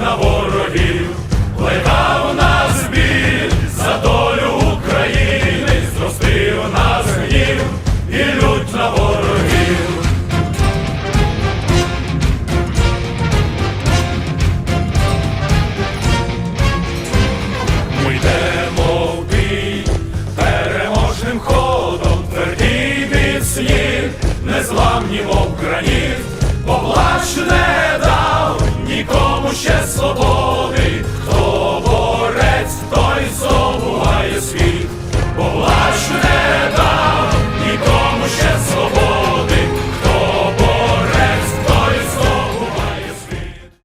на ворогів, плекав нас біль за долю України, зростив нас гнів і лють на ворогів. Ми йдемо в бій переможним ходом, тверді міцні, незламні, мов граніт, бо нікому ще свобода.